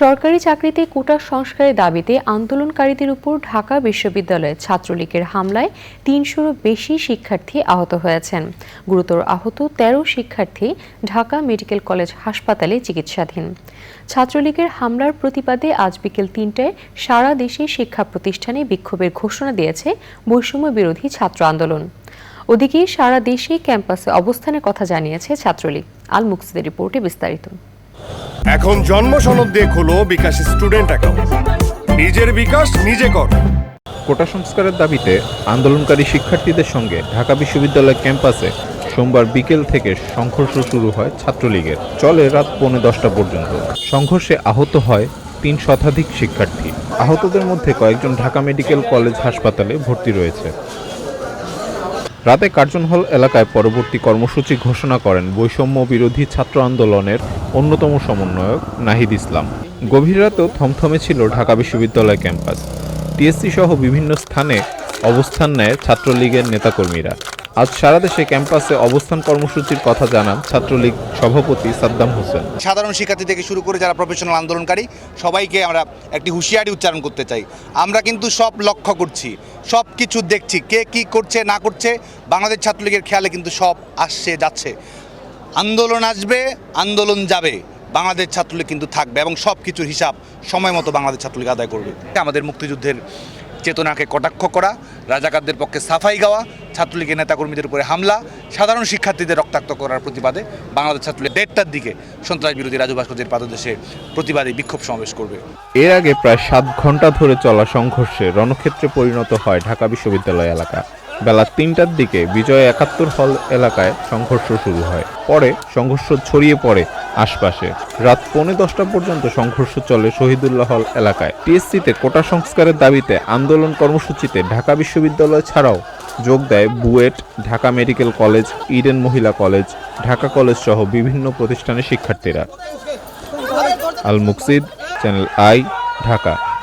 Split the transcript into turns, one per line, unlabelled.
সরকারি চাকরিতে কোটা সংস্কারের দাবিতে আন্দোলনকারীদের উপর ঢাকা বিশ্ববিদ্যালয়ের ছাত্রলীগের হামলায় তিনশোরও বেশি শিক্ষার্থী আহত হয়েছেন। গুরুতর আহত তেরো শিক্ষার্থী ঢাকা মেডিকেল কলেজ হাসপাতালে চিকিৎসাধীন। ছাত্রলীগের হামলার প্রতিবাদে আজ বিকেল তিনটায় সারা দেশে শিক্ষা প্রতিষ্ঠানে বিক্ষোভের ঘোষণা দিয়েছে বৈষম্য বিরোধী ছাত্র আন্দোলন। ওদিকে সারা দেশে ক্যাম্পাসে অবস্থানের কথা জানিয়েছে ছাত্রলীগ। আল মুকসিদের রিপোর্টে বিস্তারিত।
এখন জন্ম সনদ দিয়ে খোলো বিকাশ স্টুডেন্ট অ্যাকাউন্ট। নিজের বিকাশ নিজে কর।
কোটা সংস্কারের দাবিতে আন্দোলনকারী শিক্ষার্থীদের সঙ্গে ঢাকা বিশ্ববিদ্যালয় ক্যাম্পাসে সোমবার বিকেল থেকে সংঘর্ষ শুরু হয় ছাত্রলীগের। চলে রাত পৌনে দশটা পর্যন্ত। সংঘর্ষে আহত হয় তিন শতাধিক শিক্ষার্থী। আহতদের মধ্যে কয়েকজন ঢাকা মেডিকেল কলেজ হাসপাতালে ভর্তি রয়েছে। রাতে কার্জন হল এলাকায় পরবর্তী কর্মসূচি ঘোষণা করেন বৈষম্য বিরোধী ছাত্র আন্দোলনের অন্যতম সমন্বয়ক নাহিদ ইসলাম। গভীর রাতেও থমথমে ছিল ঢাকা বিশ্ববিদ্যালয় ক্যাম্পাস। টিএসসি সহ বিভিন্ন স্থানে অবস্থান নেয় ছাত্রলীগের নেতাকর্মীরা। আজ সারা দেশে ক্যাম্পাসে অবস্থান কর্মসূচির কথা জানান ছাত্রলীগ সভাপতি সাদ্দাম হোসেন।
সাধারণ শিক্ষার্থী থেকে শুরু করে যারা প্রফেশনাল আন্দোলনকারী, সবাইকে আমরা একটি হুঁশিয়ারি উচ্চারণ করতে চাই। আমরা কিন্তু সব লক্ষ্য করছি, সব কিছু দেখছি, কে কি করছে, না করছে। বাংলাদেশ ছাত্রলীগের খেয়ালে কিন্তু সব আসছে, যাচ্ছে। আন্দোলন আসবে, আন্দোলন যাবে। বাংলাদেশ ছাত্রলীগ কিন্তু থাকবে এবং সব কিছুর হিসাব সময় মতো বাংলাদেশ ছাত্রলীগ আদায় করবে। আমাদের মুক্তিযুদ্ধের চেতনাকে কটাক্ষ করা, রাজাকারদের পক্ষে সাফাই গাওয়া, ছাত্রলীগের নেতাকর্মীদের উপরে হামলা, সাধারণ শিক্ষার্থীদের রক্তাক্ত করার প্রতিবাদে বাংলাদেশ ছাত্রলীগ দেড়টার দিকে সন্ত্রাস বিরোধী রাজু ভাস্কর্যের পাদদেশে প্রতিবাদী বিক্ষোভ সমাবেশ করবে।
এর আগে প্রায় সাত ঘণ্টা ধরে চলা সংঘর্ষে রণক্ষেত্রে পরিণত হয় ঢাকা বিশ্ববিদ্যালয় এলাকা। বেলা তিনটার দিকে বিজয় একাত্তর হল এলাকায় সংঘর্ষ শুরু হয়। পরে সংঘর্ষ ছড়িয়ে পড়ে আশপাশে। রাত পৌনে দশটা পর্যন্ত সংঘর্ষ চলে শহীদুল্লাহ হল এলাকায়। টিএসসিতে কোটা সংস্কারের দাবিতে আন্দোলন কর্মসূচিতে ঢাকা বিশ্ববিদ্যালয় ছাড়াও যোগ দেয় BUET, Dhaka medical college, Eden Mohila college, Dhaka college সহ বিভিন্ন প্রতিষ্ঠানের শিক্ষার্থীরা। Al Muksid, channel I, Dhaka.